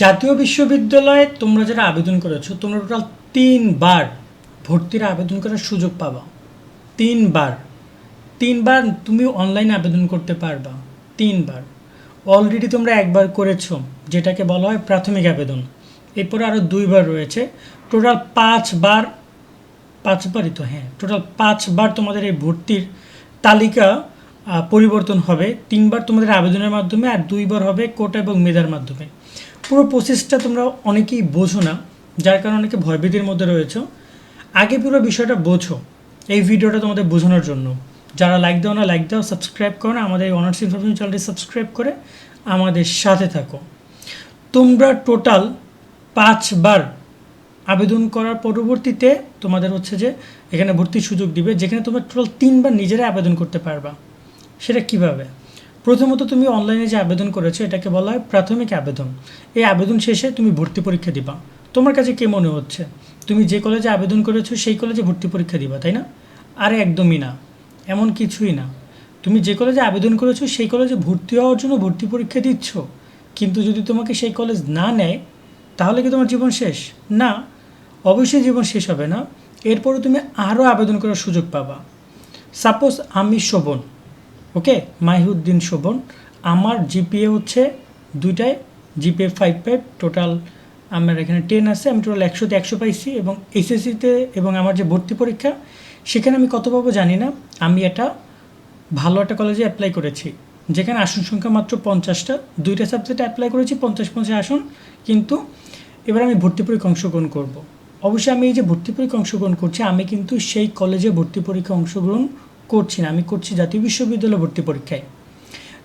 জাতীয় বিশ্ববিদ্যালয়ে তোমরা যারা আবেদন করেছ, তোমরা টোটাল তিনবার ভর্তির আবেদন করার সুযোগ পাবা। তিনবার। তিনবার তুমি অনলাইনে আবেদন করতে পারবা। তিনবার। অলরেডি তোমরা একবার করেছ, যেটাকে বলা হয় প্রাথমিক আবেদন। এরপরে আরও দুইবার রয়েছে। টোটাল পাঁচবার, পাঁচবারই তো হ্যাঁ টোটাল পাঁচবার তোমাদের এই ভর্তির তালিকা পরিবর্তন হবে। তিনবার তোমাদের আবেদনের মাধ্যমে আর দুইবার হবে কোটা এবং মেধার মাধ্যমে। পুরো প্রসেসটা তোমরা অনেকেই বোঝো না, যার কারণে অনেকে ভয়ভীতির মধ্যে রয়েছে। আগে পুরো বিষয়টা বোঝো, এই ভিডিওটা তোমাদের বোঝানোর জন্য। যারা লাইক দাও না লাইক দাও সাবস্ক্রাইব করো না, আমাদের অনার্স ইনফরমেশন চ্যানেলটি সাবস্ক্রাইব করে আমাদের সাথে থাকো। তোমরা টোটাল পাঁচবার আবেদন করার পরবর্তীতে তোমাদের হচ্ছে যে এখানে ভর্তির সুযোগ দিবে, যেখানে তোমরা টোটাল তিনবার নিজেরাই আবেদন করতে পারবা। সেটা কীভাবে? প্রথমত তুমি অনলাইনে যে আবেদন করেছ, এটাকে বলা হয় প্রাথমিক আবেদন। এই আবেদন শেষে তুমি ভর্তি পরীক্ষা দিবা। তোমার কাছে কে মনে হচ্ছে? তুমি যে কলেজে আবেদন করেছ, সেই কলেজে ভর্তি পরীক্ষা দিবা, তাই না? আরে একদমই না। এমন কিছুই না। তুমি যে কলেজে আবেদন করেছ, সেই কলেজে ভর্তি হওয়ার জন্য ভর্তি পরীক্ষা দিচ্ছ। কিন্তু যদি তোমাকে সেই কলেজ না নেয়, তাহলে কি তোমার জীবন শেষ? না। অবশ্যই জীবন শেষ হবে না। এরপরও তুমি আরও আবেদন করার সুযোগ পাবা। সাপোজ আমি শোভন। ওকে? মাহিউদ্দিন শোভন, আমার জিপিএ হচ্ছে দুইটায় জিপিএ ফাইভ ফাইভ টোটাল আমার এখানে টেন আছে, আমি টোটাল একশোতে একশো পাইছি এবং এসএসসিতে এবং আমার যে ভর্তি পরীক্ষা, সেখানে আমি কত পাবো জানি না। আমি এটা ভালো একটা কলেজে অ্যাপ্লাই করেছি, যেখানে আসন সংখ্যা মাত্র পঞ্চাশটা। দুইটা সাবজেক্টে অ্যাপ্লাই করেছি, পঞ্চাশ পঞ্চাশ আসন, কিন্তু এবার আমি ভর্তি পরীক্ষা অংশগ্রহণ করব। অবশ্যই আমি এই যে ভর্তি পরীক্ষা অংশগ্রহণ করছি, আমি কিন্তু সেই কলেজে ভর্তি পরীক্ষা অংশগ্রহণ করছি না, আমি করছি জাতীয় বিশ্ববিদ্যালয় ভর্তি পরীক্ষায়।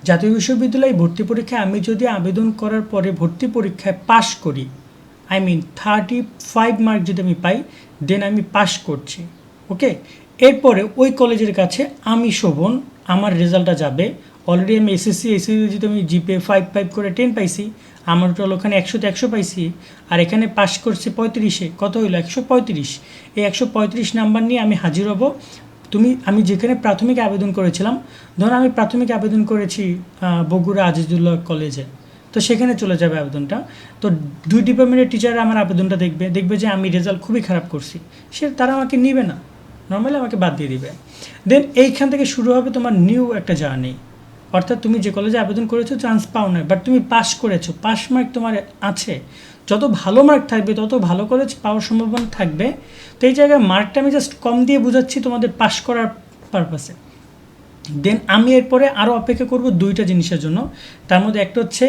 জাতীয় বিশ্ববিদ্যালয়ে ভর্তি পরীক্ষায় আমি যদি আবেদন করার পরে ভর্তি পরীক্ষায় পাশ করি I mean thirty five mark যদি আমি পাই দেন আমি পাশ করছি ওকে এরপরে ওই কলেজের কাছে আমি শোভন, আমার রেজাল্টটা যাবে। অলরেডি আমি এসএসসি এসএসসি যদি আমি জিপে ফাইভ ফাইভ করে টেন পাইছি, আমার টোটাল ওখানে একশোতে একশো পাইছি, আর এখানে পাশ করছে পঁয়ত্রিশে, কত হইল? একশো পঁয়ত্রিশ। এই একশো পঁয়ত্রিশ নাম্বার নিয়ে আমি হাজির হব। তুমি, আমি যেখানে প্রাথমিক আবেদন করেছিলাম, ধরো আমি প্রাথমিক আবেদন করেছি বগুড়া আজিজুল্লাহ কলেজে, তো সেখানে চলে যাবে আবেদনটা। তো দুই ডিপার্টমেন্টের টিচাররা আমার আবেদনটা দেখবে দেখবে যে আমি রেজাল্ট খুবই খারাপ করছি। সে, তারা আমাকে নিবে না। নর্মালি আমাকে বাদ দিয়ে দিবে। দেন এইখান থেকে শুরু হবে তোমার নিউ একটা জার্নি অর্থাৎ তুমি যে কলেজে আবেদন করেছ চান্স পাও না বাট তুমি পাস করেছ। পাস মার্ক তোমার আছে। যত ভালো মার্ক থাকবে, তত ভালো কলেজ পাওয়ার সম্ভাবনা থাকবে। তো এই জায়গায় মার্কটা আমি জাস্ট কম দিয়ে বোঝাচ্ছি তোমাদের পাস করার পারপাসে দেন আমি এরপরে আরও অপেক্ষা করব দুইটা জিনিসের জন্য। তার মধ্যে একটা হচ্ছে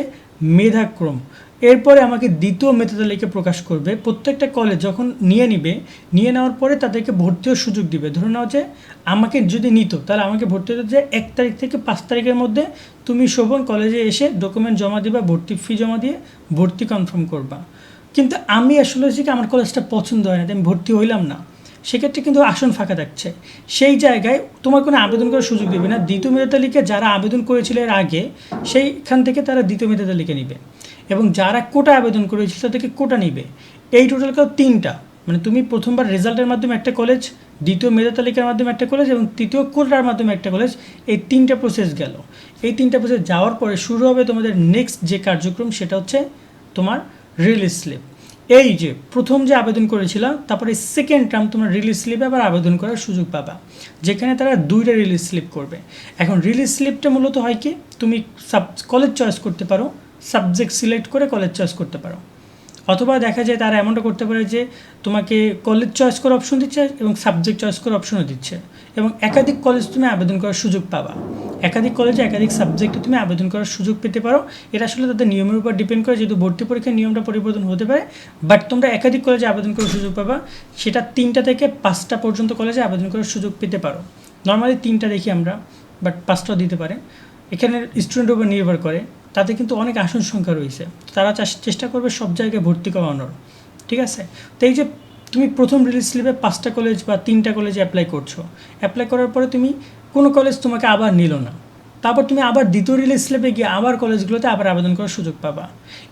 মেধাক্রম। এরপরে আমাকে দ্বিতীয় মেধা প্রকাশ করবে। প্রত্যেকটা কলেজ যখন নিয়ে নিবে, নিয়ে নেওয়ার পরে তাদেরকে ভর্তিও সুযোগ দিবে। ধরে নাও যে আমাকে যদি নিত, তাহলে আমাকে ভর্তি হতো যে এক তারিখ থেকে পাঁচ তারিখের মধ্যে তুমি শোভন কলেজে এসে ডকুমেন্ট জমা দিবা, ভর্তি ফি জমা দিয়ে ভর্তি কনফার্ম করবা। কিন্তু আমি আসলে হচ্ছে কি, আমার কলেজটা পছন্দ হয় না আমি ভর্তি হইলাম না। সেক্ষেত্রে কিন্তু আসন ফাঁকা থাকছে। সেই জায়গায় তোমার কোনো আবেদন করার সুযোগ দেবে না। দ্বিতীয় মেধা তালিকা যারা আবেদন করেছিল এর আগে, সেইখান থেকে তারা দ্বিতীয় মেধা তালিকা নিবে। এবং যারা কোটা আবেদন করেছিল তাদেরকে কোটা নিবে। এই টোটাল কাউ তিনটা। মানে তুমি প্রথমবার রেজাল্টের মাধ্যমে একটা কলেজ দ্বিতীয় মেধা তালিকার মাধ্যমে একটা কলেজ এবং তৃতীয় কোটার মাধ্যমে একটা কলেজ এই তিনটা প্রসেস গেল। এই তিনটা প্রসেস যাওয়ার পরে শুরু হবে তোমাদের নেক্সট যে কার্যক্রম সেটা হচ্ছে তোমার রিলিজ স্লিপ এই যে প্রথম যে আবেদন করেছিলাম তারপরে সেকেন্ড টার্ম তোমরা রিলিজ স্লিপে আবার আবেদন করার সুযোগ পাবা, যেখানে তারা দুইটা রিলিজ স্লিপ করবে। এখন রিলিজ স্লিপটা মূলত হয় কি? তুমি সাব কলেজ চয়েস করতে পারো সাবজেক্ট সিলেক্ট করে কলেজ চয়েস করতে পারো। অথবা দেখা যায় তারা এমনটা করতে পারে যে, তোমাকে কলেজ চয়েস করার অপশন দিচ্ছে এবং সাবজেক্ট চয়েস করার অপশনও দিচ্ছে। এবং একাধিক কলেজ তুমি আবেদন করার সুযোগ পাবা। একাধিক কলেজে একাধিক সাবজেক্টে তুমি আবেদন করার সুযোগ পেতে পারো। এটা আসলে তাদের নিয়মের উপর ডিপেন্ড করে যেহেতু ভর্তি পরীক্ষার নিয়মটা পরিবর্তন হতে পারে। বাট তোমরা একাধিক কলেজে আবেদন করার সুযোগ পাবা। সেটা তিনটা থেকে পাঁচটা পর্যন্ত কলেজে আবেদন করার সুযোগ পেতে পারো। নর্মালি তিনটা দেখি আমরা বাট পাঁচটাও দিতে পারে। এখানে স্টুডেন্টের উপর নির্ভর করে। তাতে কিন্তু অনেক আসন সংখ্যা রয়েছে। তারা চেষ্টা করবে সব জায়গায় ভর্তি করানোর। ঠিক আছে? তো এই যে তুমি প্রথম রিলিজ স্লিপে পাঁচটা কলেজ বা তিনটা কলেজে অ্যাপ্লাই করছ। অ্যাপ্লাই করার পরে তুমি কোনো কলেজ তোমাকে আবার নিল না। তারপর তুমি আবার দ্বিতীয় রিলিজ স্লিপে গিয়ে আবার কলেজগুলোতে আবার আবেদন করার সুযোগ পাবা।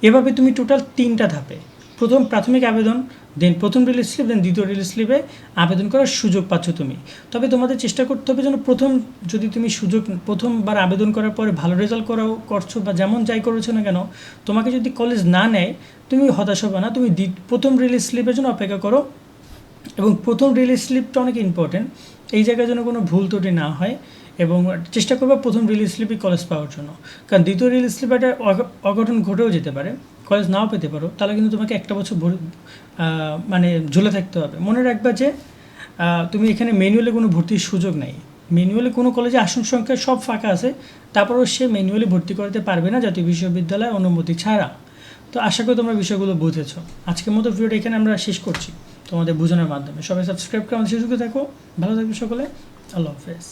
এভাবে তুমি টোটাল তিনটা ধাপে প্রথম প্রাথমিক আবেদন দেন প্রথম রিলিজ স্লিপ দেন দ্বিতীয় রিলিজ স্লিপে আবেদন করার সুযোগ পাচ্ছ তুমি। তবে তোমাদের চেষ্টা করতে হবে যেন প্রথম যদি তুমি সুযোগ, প্রথমবার আবেদন করার পরে ভালো রেজাল্ট করাও, করছ বা যেমন যাই করেছ না কেন, তোমাকে যদি কলেজ না নেয়, তুমি হতাশ হবে না। তুমি প্রথম রিলিজ স্লিপের জন্য অপেক্ষা করো এবং প্রথম রিলিজ স্লিপটা অনেক ইম্পর্টেন্ট এই জায়গায় যেন কোনো ভুল ত্রুটি না হয় এবং চেষ্টা করবে প্রথম রিলিজ স্লিপই কলেজ পাওয়ার জন্য। কারণ দ্বিতীয় রিলিজ স্লিপ একটা অঘ- অঘটন ঘটেও যেতে পারে। কলেজ নাও পেতে পারো, তাহলে কিন্তু তোমাকে একটা বছর মানে ঝুলে থাকতে হবে। মনে রাখবা যে তুমি এখানে ম্যানুয়ালি কোনো ভর্তির সুযোগ নেই। ম্যানুয়ালি কোনো কলেজে আসন সংখ্যা সব ফাঁকা আছে, তারপরেও সে ম্যানুয়ালি ভর্তি করতে পারবে না জাতীয় বিশ্ববিদ্যালয়ের অনুমতি ছাড়া। তো আশা করি তোমরা বিষয়গুলো বুঝেছ। আজকের মতো ভিডিওটা এখানে আমরা শেষ করছি তোমাদের বোঝানোর মাধ্যমে। সবাই সাবস্ক্রাইব করে আমাদের সুযোগে থাকো। ভালো থাকবে সকলে। আল্লাহ হাফেজ।